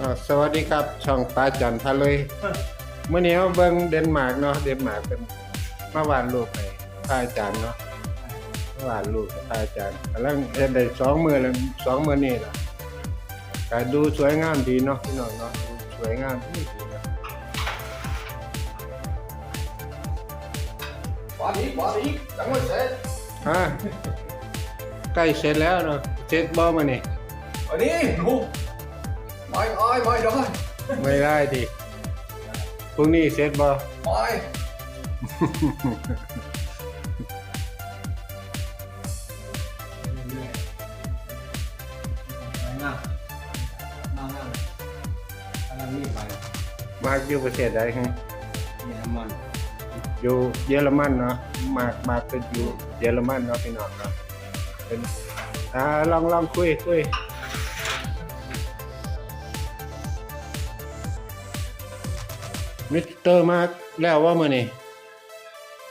อ่าสวัสดีครับ ช่องปลาจันทร์พาเลยเมื่อนี้มาเบิ่งเดนมาร์กเนาะเดนมาร์กเป็นมาวาดรูปให้พระอาจารย์เนาะมาวาดรูปให้พระอาจารย์กำลังเฮ็ดได้สองมือแล้วสองมือนี่ล่ะก็ดูสวยงามดีเนาะพี่น้องเนาะดูสวยงามดีดีนะขวาดีขวาดีจังหวะเสร็จฮะใกล้เสร็จแล้วเนาะเสร็จบ่มานี่อันนี้ดู ไม่อ้อยไม่ได้ไม่ได้ดิพรุ่งนี้เสร็จบ่ไม่นั่งนั่งนั่งกำลังรีบไปมาอยู่ประเทศใดฮะเยอรมันอยู่เยอรมันเนาะมามาเป็นอยู่เยอรมันเนาะพี่น้องเนาะเป็นอ่าลองลองคุยคุย มิสเตอร์มาร์กแล้วว่ามื้อนี้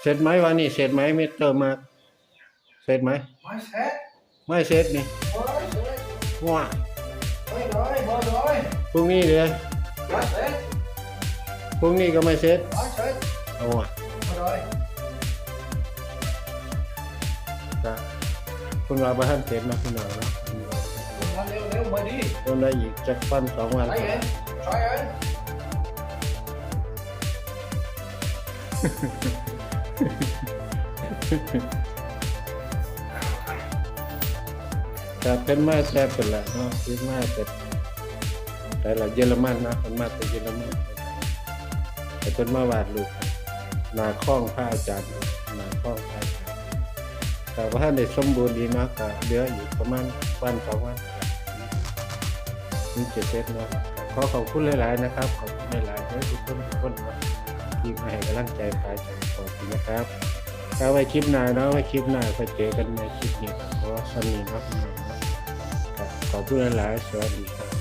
เสร็จไหมวันนี้เสร็จไหมมิสเตอร์มาร์กเสร็จไหมไม่เสร็จไม่เสร็จนี่ไม่เสร็จว้าไม่เลยไม่เลยพรุ่งนี้เลยไม่เสร็จพรุ่งนี้ก็ไม่เสร็จไม่เสร็จเอาว่ะไม่เลยก็คุณว่าบ่ทันเสร็จเนาะพี่น้องเนาะมาเร็วเร็วมาดีต้องได้อีกจักวันสองวันใช่เองใช่เอ งแต่เป็นมาแต่บเป็นละเนาะเป็นมาแต่แต่ละเยอรมันนะเป็นมาแต่เยอรมันแต่เป็นมาวาดรูปหนาคล้องพระอาจารย์นาคล้องพระอาจารย์แต่ว่าถ้าได้สมบูรณ์ดีเนาะก็เหลืออยู่ประมาณวันสองวันนี่เจะเสร็จเนาะขอขอบคุณหลาย ๆ นะครับ ขอบคุณหลายๆให้ทุกคนทุกคน ที่มาให้กำลังใจพระอาจารย์ขอบคุณนะครับถ้าไว้คลิปหน้าเนาะไว้คลิปหน้าไปเจอกันในคลิปนี้ครับขอสำนีครับพี่น้องเนาะครับขอบคุณหลายสวัสดีครับ